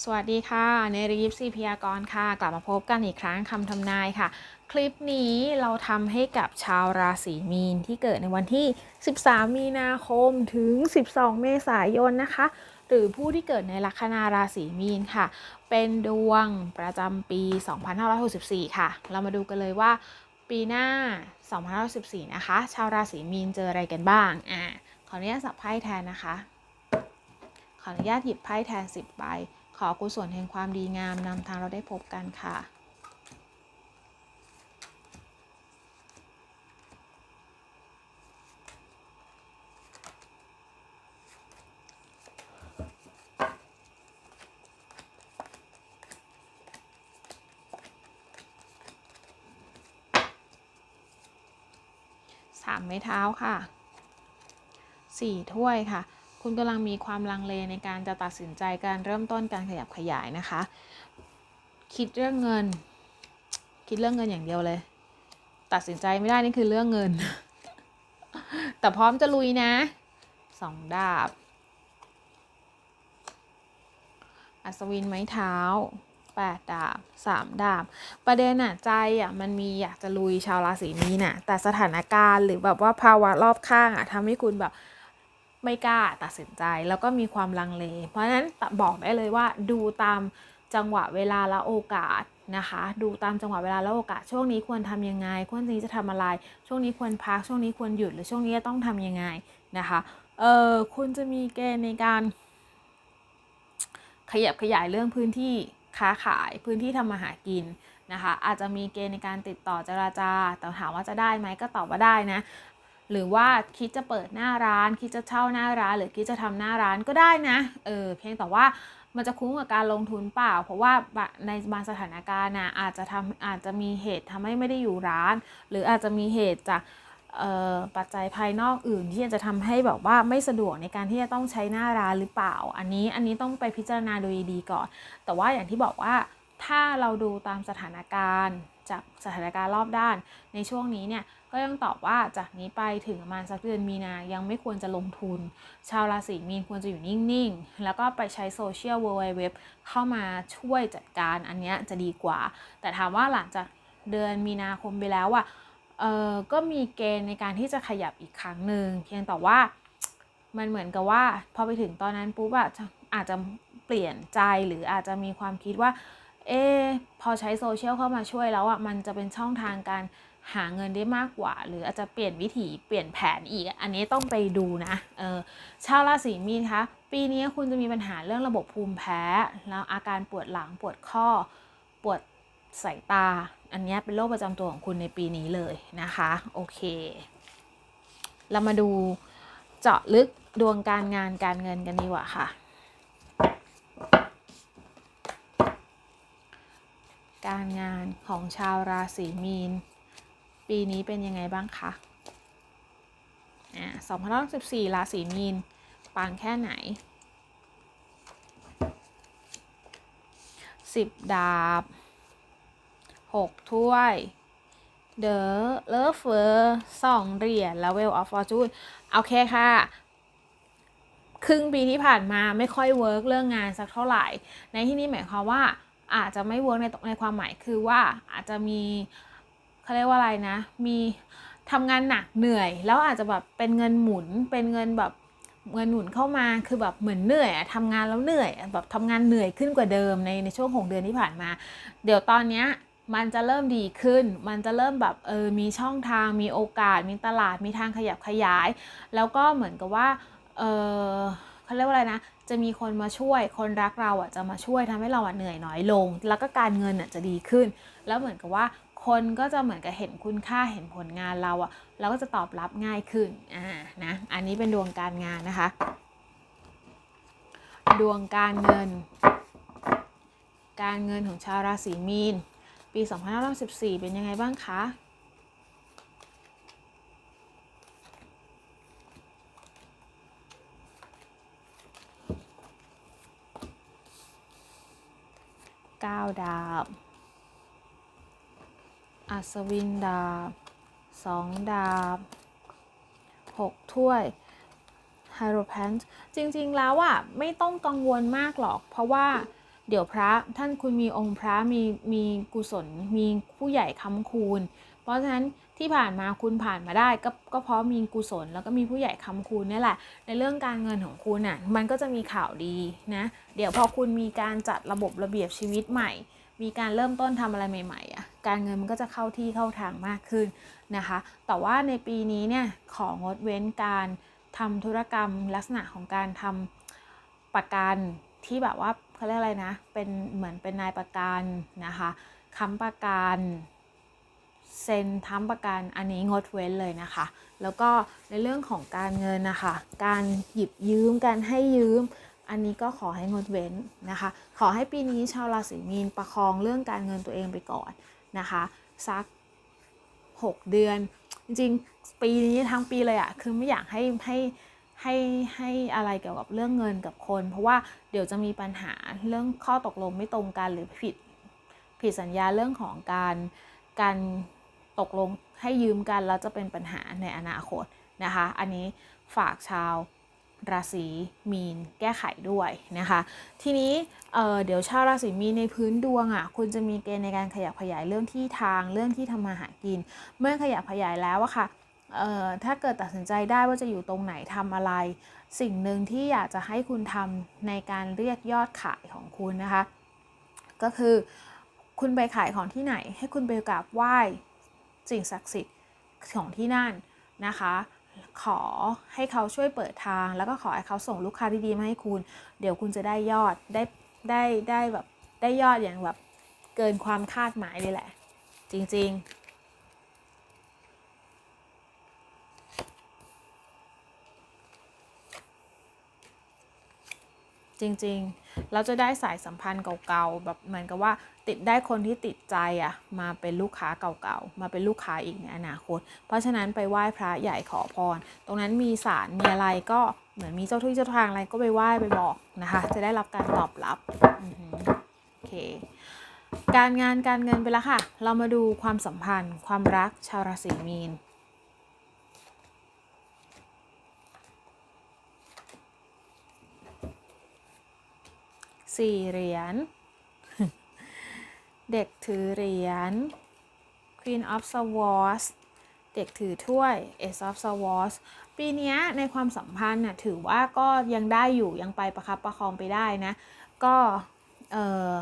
สวัสดีค่ะเนริยิปซีพยากรค่ะ กลับมาพบกันอีกครั้งคำทำนายค่ะ คลิปนี้เราทำให้กับชาวราศีมีนที่เกิดในวันที่ 13 มีนาคมถึง 12 เมษายนนะคะ หรือผู้ที่เกิดในลัคนาราศีมีนค่ะ เป็นดวงประจำปี 2564 ค่ะ เรามาดูกันเลยว่าปีหน้า 2564 นะคะ ชาวราศีมีนเจออะไรกันบ้างอ่าขออนุญาตสับไพ่แทนนะคะ ขออนุญาตหยิบไพ่แทน 10 ใบ อกุศลแห่งความดีงามนำทางเราได้พบกันค่ะสามไม้เท้าค่ะสี่ถ้วยค่ะ คุณกำลังมีความลังเลในการจะตัดสินใจการเริ่มต้นการขยับขยายนะคะ คิดเรื่องเงิน คิดเรื่องเงินอย่างเดียวเลย ตัดสินใจไม่ได้นี่คือเรื่องเงิน แต่พร้อมจะลุยนะสองดาบ อัศวินไม้เท้าแปดดาบสามดาบ ประเด็นอะใจอะมันมีอยากจะลุยชาวราศีนี้น่ะ แต่สถานการณ์หรือแบบว่าภาวะรอบข้างอะทำให้คุณแบบ ไม่กล้าตัดสินใจแล้วก็มีความลังเล เพราะฉะนั้นบอกได้เลยว่าดูตามจังหวะเวลาและโอกาสนะคะ ดูตามจังหวะเวลาและโอกาสช่วงนี้ควรทำยังไงช่วงนี้จะทำอะไร ช่วงนี้ควรพักช่วงนี้ควรหยุดหรือช่วงนี้ต้องทำยังไงนะคะเออคุณจะมีเกณฑ์ในการขยับขยายเรื่องพื้นที่ค้าขายพื้นที่ทำมาหากินนะคะอาจจะมีเกณฑ์ในการติดต่อเจราจาแต่ถามว่าจะได้ไหมก็ตอบว่าได้นะ หรือว่าคิดจะเปิดหน้าร้าน คิดจะเช่าหน้าร้าน หรือคิดจะทำหน้าร้านก็ได้นะเออเพียงแต่ว่ามันจะคุ้มกับการลงทุนเปล่า เพราะว่าในบางสถานการณ์นะอาจจะทำอาจจะมีเหตุทำให้ไม่ได้อยู่ร้าน หรืออาจจะมีเหตุจากปัจจัยภายนอกอื่นที่จะทำให้แบบว่าไม่สะดวกในการที่จะต้องใช้หน้าร้านหรือเปล่า อันนี้อันนี้ต้องไปพิจารณาโดยดีก่อน แต่ว่าอย่างที่บอกว่า ถ้าเราดูตามสถานการณ์ จากสถานการณ์รอบด้าน ในช่วงนี้เนี่ยก็ยังตอบว่าจากนี้ไปถึงประมาณสักเดือนมีนายังไม่ควรจะลงทุน ชาวราศีมีนควรจะอยู่นิ่งๆ แล้วก็ไปใช้โซเชียลเว็บเข้ามาช่วยจัดการอันนี้จะดีกว่า แต่ถามว่าหลังจากเดือนมีนาคมไปแล้วอะเออก็มีเกณฑ์ในการที่จะขยับอีกครั้งหนึ่งเพียงแต่ว่ามันเหมือนกับว่าพอไปถึงตอนนั้นปุ๊บอะอาจจะเปลี่ยนใจหรืออาจจะมีความคิดว่า เออพอใช้โซเชียลเข้ามาช่วยแล้วอะมันจะเป็นช่องทางการหาเงินได้มากกว่า หรืออาจจะเปลี่ยนวิถีเปลี่ยนแผนอีก อันนี้ต้องไปดูนะเออชาวราศีมีนคะปีนี้คุณจะมีปัญหาเรื่องระบบภูมิแพ้ แล้วอาการปวดหลังปวดข้อปวดสายตา อันนี้เป็นโรคประจำตัวของคุณในปีนี้เลยนะคะ โอเค เรามาดูเจาะลึกดวงการงานการเงินกันดีกว่าค่ะ การงานของชาวราศีมีน ปีนี้เป็นยังไงบ้างคะอ่า2014ราศีมีนปังแค่ไหน 10 ดาบ 6 ถ้วย เดอเลิฟเวอร์สองเหรียญแล้วเวลออฟฟอร์จูนโอเคค่ะครึ่งปีที่ผ่านมาไม่ค่อยเวิร์กเรื่องงานสักเท่าไหร่ ในที่นี้หมายความว่า อาจจะไม่เวิร์กในในความหมายคือว่าอาจจะมีเขาเรียกว่าอะไรนะ มีทำงานหนักเหนื่อย แล้วอาจจะแบบเป็นเงินหมุน เป็นเงินแบบเงินหนุนเข้ามาคือแบบเหมือนเหนื่อยอะทำงานแล้วเหนื่อยแบบทำงานเหนื่อยขึ้นกว่าเดิมในในช่วงหกเดือนที่ผ่านมา เดี๋ยวตอนเนี้ยมันจะเริ่มดีขึ้น มันจะเริ่มแบบเออมีช่องทางมีโอกาส มีตลาดมีทางขยับขยาย แล้วก็เหมือนกับว่าเออเขาเรียกว่าอะไรนะ จะมีคนมาช่วย คนรักเราอะจะมาช่วยทำให้เราอะเหนื่อยน้อยลง แล้วก็การเงินอะจะดีขึ้น แล้วเหมือนกับว่าคนก็จะเหมือนกับเห็นคุณค่าเห็นผลงานเราอะเราก็จะตอบรับง่ายขึ้นอ่านะอันนี้เป็นดวงการงานนะคะ ดวงการเงิน การเงินของชาวราศีมีน ปี 2514 เป็นยังไงบ้างคะ ดาบ อัศวินดาบสองดาบหกถ้วยไฮโรแพนจริงๆแล้วอะไม่ต้องกังวลมากหรอก เพราะว่าเดี๋ยวพระท่านคุณมีองค์พระมีมีกุศลมีผู้ใหญ่ค้ำคูณ เพราะฉะนั้นที่ผ่านมาคุณผ่านมาได้ก็ก็เพราะมีกุศล แล้วก็มีผู้ใหญ่ค้ำคูณนี่แหละ ในเรื่องการเงินของคุณน่ะมันก็จะมีข่าวดีนะเดี๋ยวพอคุณมีการจัดระบบระเบียบชีวิตใหม่ มีการเริ่มต้นทำอะไรใหม่ๆอะการเงินมันก็จะเข้าที่เข้าทางมากขึ้นนะคะ แต่ว่าในปีนี้เนี่ยของดเว้นการทำธุรกรรมลักษณะของการทำประกันที่แบบว่าเขาเรียกอะไรนะ เป็นเหมือนเป็นนายประกันนะคะค้ำประกัน เซ็นท้ำประกันอันนี้งดเว้นเลยนะคะ แล้วก็ในเรื่องของการเงินนะคะ การหยิบยืมการให้ยืม อันนี้ก็ขอให้งดเว้นนะคะ ขอให้ปีนี้ชาวราศีมีนประคองเรื่องการเงินตัวเองไปก่อนนะคะสัก 6 เดือน จริงๆปีนี้ทั้งปีเลยอะคือไม่อยากให้ให้ให้ให้อะไรเกี่ยวกับเรื่องเงินกับคน เพราะว่าเดี๋ยวจะมีปัญหาเรื่องข้อตกลงไม่ตรงกันหรือผิดผิดสัญญาเรื่องของการการ ตกลงให้ยืมกันแล้วจะเป็นปัญหาในอนาคตนะคะ อันนี้ฝากชาวราศีมีนแก้ไขด้วยนะคะ ทีนี้เเดี๋ยวชาวราศีมีนในพื้นดวงอะ่ะคุณจะมีเกณฑ์ในการขยับขยายเรื่องที่ทางเรื่องที่ทำมาหากิน เมื่อขยับขยายแล้วอะค่ะถ้าเกิดตัดสินใจได้ว่าจะอยู่ตรงไหนทำอะไร สิ่งหนึ่งที่อยากจะให้คุณทำในการเรียกยอดขายของคุณนะคะ ก็คือคุณไปขายของที่ไหน ให้คุณไปกราบไหว้ สิ่งศักดิ์สิทธิ์ของที่นั่นนะคะ ขอให้เขาช่วยเปิดทาง แล้วก็ขอให้เขาส่งลูกค้าที่ดีมาให้คุณ เดี๋ยวคุณจะได้ยอดได้ได้ได้แบบได้ยอดอย่างแบบเกินความคาดหมายเลยแหละ จริง ๆ จริงๆ เราจะได้สายสัมพันธ์เก่าๆ แบบเหมือนกับว่าติดได้คนที่ติดใจอะมาเป็นลูกค้าเก่าๆ มาเป็นลูกค้าอีกในอนาคต เพราะฉะนั้นไปไหว้พระใหญ่ขอพร ตรงนั้นมีศาลมีอะไรก็เหมือนมีเจ้าที่เจ้าทางอะไรก็ไปไหว้ไปบอกนะคะ จะได้รับการตอบรับโอเคการงานการเงินไปแล้วค่ะ เรามาดูความสัมพันธ์ ความรักชาวราศีมีน สี่เหรียญ เด็กถือเหรียญ Queen of Swords เด็กถือถ้วย Ace of Swords ปีนี้ในความสัมพันธ์น่ะถือว่าก็ยังได้อยู่ยังไปประคับประคองไปได้นะ ก็เออ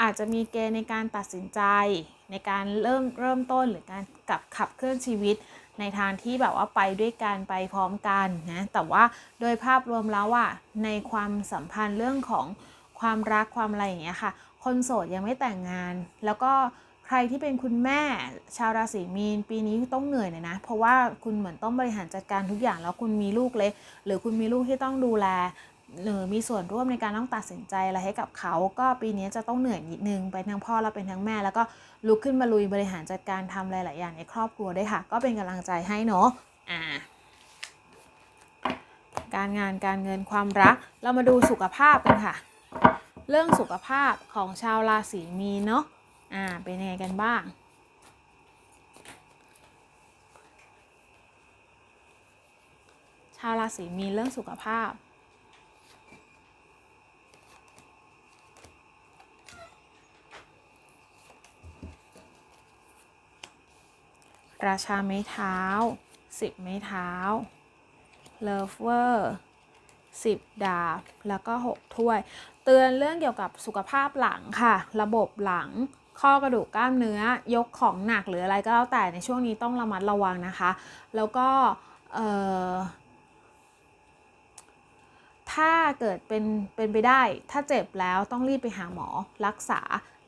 อาจจะมีเกณฑ์ในการตัดสินใจในการเริ่มเริ่มต้นหรือการกับขับเคลื่อนชีวิตในทางที่แบบว่าไปด้วยกันไปพร้อมกันนะแต่ว่าโดยภาพรวมแล้วอะในความสัมพันธ์เรื่องของ ความรักความอะไรอย่างเงี้ยค่ะ คนโสดยังไม่แต่งงาน แล้วก็ใครที่เป็นคุณแม่ชาวราศีมีน ปีนี้ต้องเหนื่อยเลยนะ เพราะว่าคุณเหมือนต้องบริหารจัดการทุกอย่างแล้วคุณมีลูกเล็ก หรือคุณมีลูกที่ต้องดูแลหรือมีส่วนร่วมในการต้องตัดสินใจอะไรให้กับเขา ก็ปีนี้จะต้องเหนื่อยนิดนึงไปทั้งพ่อและเป็นทั้งแม่ แล้วก็ลุกขึ้นมาลุยบริหารจัดการทำหลายๆอย่างในครอบครัวได้ค่ะ ก็เป็นกำลังใจให้เนาะอ่าการงานการเงินความรัก เรามาดูสุขภาพกันค่ะ เรื่องสุขภาพของชาวราศีมีนเนาะอ่าเป็นยังไงกันบ้าง ชาวราศีมีนเรื่องสุขภาพราชาไม้เท้าสิบไม้เท้า เลิฟเวอร์สิบดาบ แล้วก็หกถ้วย เตือนเรื่องเกี่ยวกับสุขภาพหลังค่ะ ระบบหลัง ข้อกระดูกกล้ามเนื้อยกของหนักหรืออะไรก็แล้วแต่ในช่วงนี้ต้องระมัดระวังนะคะ แล้วก็ถ้าเกิดเป็นเป็นไปได้ ถ้าเจ็บแล้วต้องรีบไปหาหมอรักษา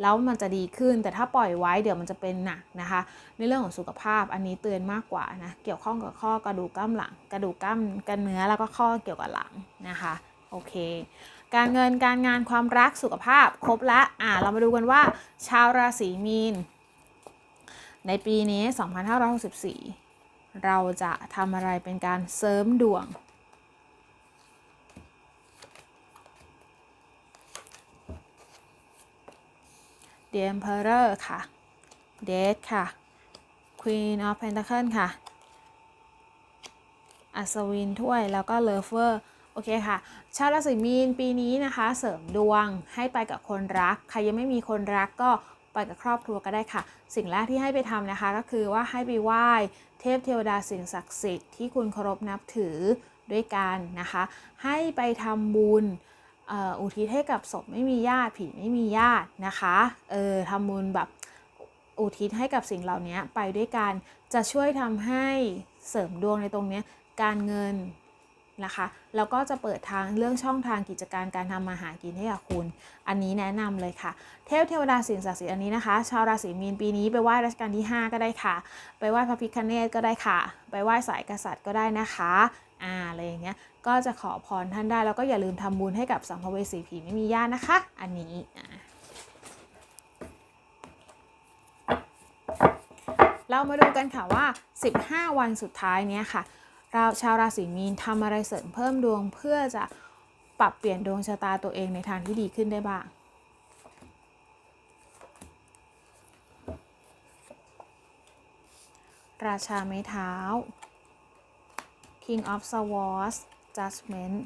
แล้วมันจะดีขึ้น แต่ถ้าปล่อยไว้เดี๋ยวมันจะเป็นหนักนะคะ ในเรื่องของสุขภาพอันนี้เตือนมากกว่านะเกี่ยวข้องกับข้อกระดูกกล้ามหลัง กระดูกกล้ามกันเนื้อแล้วก็ข้อเกี่ยวกับหลังนะคะโอเค การเงินการงานความรักสุขภาพ ครบละอ่าเรามาดูกันว่า ชาวราศีมีน ในปีนี้ 2564 เราจะทำอะไรเป็นการเสริมดวง The Emperor ค่ะ Death ค่ะ Queen of Pentacle ค่ะ อัศวินถ้วยแล้วก็ Lover โอเคค่ะ ชาวราศีมีนปีนี้นะคะ เสริมดวงให้ไปกับคนรัก ใครยังไม่มีคนรักก็ไปกับครอบครัวก็ได้ค่ะ สิ่งแรกที่ให้ไปทำนะคะ ก็คือว่าให้ไปไหว้เทพเทวดาสิ่งศักดิ์สิทธิ์ที่คุณเคารพนับถือด้วยกันนะคะ ให้ไปทำบุญอุทิศให้กับศพไม่มีญาติผีไม่มีญาตินะคะเออทำบุญแบบอุทิศให้กับสิ่งเหล่านี้ไปด้วยกัน จะช่วยทำให้เสริมดวงในตรงนี้การเงิน นะคะ แล้วก็จะเปิดทางเรื่องช่องทางกิจการการทำมาหากินให้กับคุณ อันนี้แนะนำเลยค่ะ เทพเทวดาสิ่งศักดิ์สิทธิ์อันนี้นะคะ ชาวราศีมีนปีนี้ไปไหว้รัชกาลที่ 5 ก็ได้ค่ะ ไปไหว้พระพิฆเนศก็ได้ค่ะ ไปไหว้สายกษัตริย์ก็ได้นะคะอ่าอะไรอย่างเงี้ย ก็จะขอพรท่านได้แล้วก็อย่าลืมทำบุญให้กับสัมภเวสีผีไม่มีญาตินะคะ อันนี้อ่าเรามาดูกันค่ะว่า 15 วันสุดท้ายเนี้ยค่ะ เราชาวราศีมีนทำอะไรเสริมเพิ่มดวงเพื่อจะปรับเปลี่ยนดวงชะตาตัวเองในทางที่ดีขึ้นได้บ้างราชาไม้เท้า King of Swords Judgment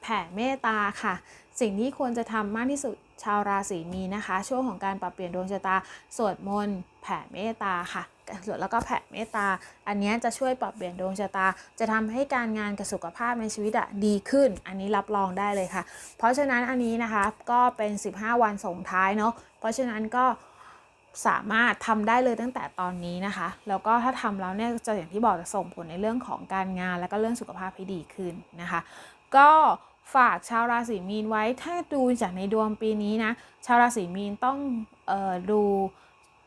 แผ่เมตตาค่ะ สิ่งที่ควรจะทำมากที่สุด ชาวราศีมีนะคะ ช่วงของการปรับเปลี่ยนดวงชะตา สวดมนต์แผ่เมตตาค่ะสวดแล้วก็แผ่เมตตา อันนี้จะช่วยปรับเปลี่ยนดวงชะตา จะทำให้การงานกับสุขภาพในชีวิตอะดีขึ้น อันนี้รับรองได้เลยค่ะ เพราะฉะนั้นอันนี้นะคะก็เป็น 15 วันส่งท้ายเนาะ เพราะฉะนั้นก็สามารถทำได้เลยตั้งแต่ตอนนี้นะคะ แล้วก็ถ้าทำแล้วเนี่ยจะอย่างที่บอกจะส่งผลในเรื่องของการงาน แล้วก็เรื่องสุขภาพให้ดีขึ้นนะคะ ก็ ฝากชาวราศีมีนไว้ถ้าดูจากในดวงปีนี้นะ ชาวราศีมีนต้องออดู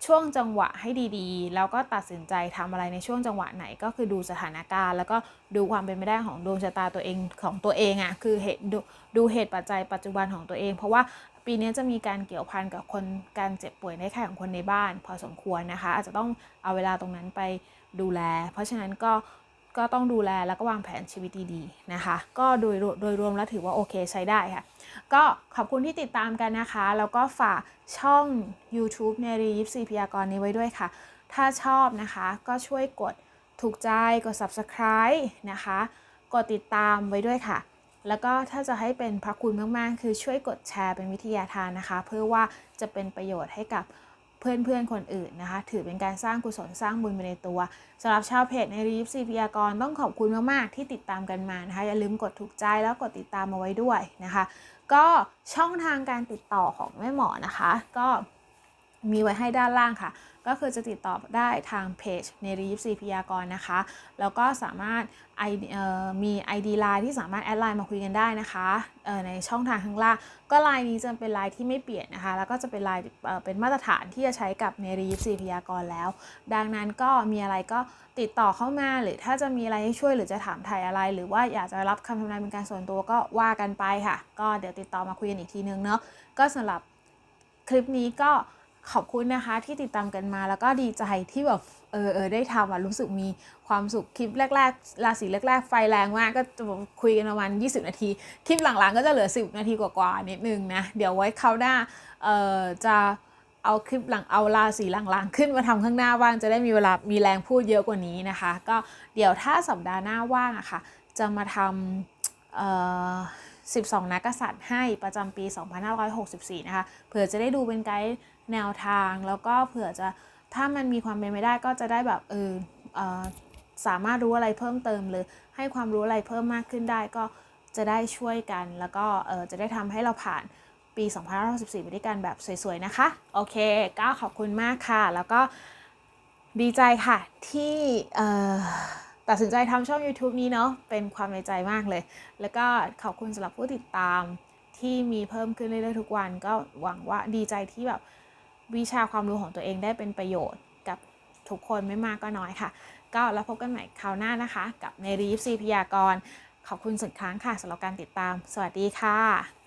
ช่วงจังหวะให้ดีๆ แล้วก็ตัดสินใจทำอะไรในช่วงจังหวะไหนก็คือดูสถานการณ์ แล้วก็ดูความเป็นไปได้ของดวงชะตาตัวเองของตัวเองอะ่ะคือเหตุดูดูเหตุปัจจัยปัจจุบันของตัวเอง เพราะว่าปีนี้จะมีการเกี่ยวพันกับคนการเจ็บป่วยในไข้ของคนในบ้าน พอสมควรนะคะ อาจจะต้องเอาเวลาตรงนั้นไปดูแล เพราะฉะนั้นก็ ก็ต้องดูแลแล้วก็วางแผนชีวิตดีๆนะคะ ก็โดยโดยรวมแล้วถือว่าโอเคใช้ได้ค่ะ ก็ขอบคุณที่ติดตามกันนะคะ แล้วก็ฝากช่อง YouTube เนรียิปซีพยากรณ์นี้ไว้ด้วยค่ะ ถ้าชอบนะคะก็ช่วยกดถูกใจกด subscribe นะคะ กดติดตามไว้ด้วยค่ะ แล้วก็ถ้าจะให้เป็นพระคุณมากๆ คือช่วยกดแชร์เป็นวิทยาทานนะคะ เพื่อว่าจะเป็นประโยชน์ให้กับ เพื่อนๆ คนอื่นนะคะ ถือเป็นการสร้างกุศลสร้างบุญไปในตัวสำหรับชาวเพจในรีฟซีพยากรต้องขอบคุณมากๆ ที่ติดตามกันมานะคะ อย่าลืมกดถูกใจแล้วกดติดตามมาไว้ด้วยนะคะ ก็ช่องทางการติดต่อของแม่หมอนะคะ ก็ มีไว้ให้ด้านล่างค่ะ ก็คือจะติดต่อได้ทางเพจเนรียิปซีพยากรนะคะ แล้วก็สามารถไอเอ่อมี ID ไลน์ที่สามารถแอดไลน์มาคุยกันได้นะคะในช่องทางข้างล่าง ก็ไลน์นี้จะเป็นไลน์ที่ไม่เปลี่ยนนะคะ แล้วก็จะเป็นไลน์เป็นมาตรฐานที่จะใช้กับเนรียิปซีพยากรแล้ว ดังนั้นก็มีอะไรก็ติดต่อเข้ามา หรือถ้าจะมีอะไรให้ช่วยหรือจะถามไทยอะไร หรือว่าอยากจะรับคำทำนายเป็นการส่วนตัวก็ว่ากันไปค่ะ ก็เดี๋ยวติดต่อมาคุยกันอีกทีนึงเนาะก็สำหรับคลิปนี้ก็ ขอบคุณนะคะที่ติดตามกันมาแล้วก็ดีใจที่แบบเออเออได้ทำอะรู้สึกมีความสุขคลิปแรกๆราศีแรก ๆ ไฟแรงมากก็จะคุยกันประมาณ 20 นาที คลิปหลังๆ ก็จะเหลือ 10 นาทีกว่าๆนิดนึงนะ เดี๋ยวไว้คราวหน้าเออจะเอาคลิปหลังเอาราศีหลังๆ ขึ้นมาทำข้างหน้าบ้างจะได้มีเวลามีแรงพูดเยอะกว่านี้นะคะ ก็เดี๋ยวถ้าสัปดาห์หน้าว่างอะค่ะ จะมาทำเอ่อ 12 นักกษัตริย์ให้ประจำปี 2564 นะคะ เผื่อจะได้ดูเป็นไกด์แนวทาง แล้วก็เผื่อจะถ้ามันมีความเป็นไปได้ก็จะได้แบบเออเออสามารถรู้อะไรเพิ่มเติมเลยให้ความรู้อะไรเพิ่มมากขึ้นได้ก็จะได้ช่วยกัน แล้วก็เออจะได้ทำให้เราผ่านปี 2564 ไปด้วยกันแบบสวยๆ นะคะ โอเค ก็ขอบคุณมากค่ะ แล้วก็ดีใจค่ะที่เออ ตัดสินใจทำช่อง YouTube นี้เนาะเป็นความในใจมากเลย แล้วก็ขอบคุณสำหรับผู้ติดตามที่มีเพิ่มขึ้นเรื่อยๆทุกวัน ก็หวังว่าดีใจที่แบบวิชาความรู้ของตัวเองได้เป็นประโยชน์กับทุกคนไม่มากก็น้อยค่ะ ก็แล้วพบกันใหม่คราวหน้านะคะ กับในรีฟซีพยากร ขอบคุณสุดครั้งค่ะสำหรับการติดตาม สวัสดีค่ะ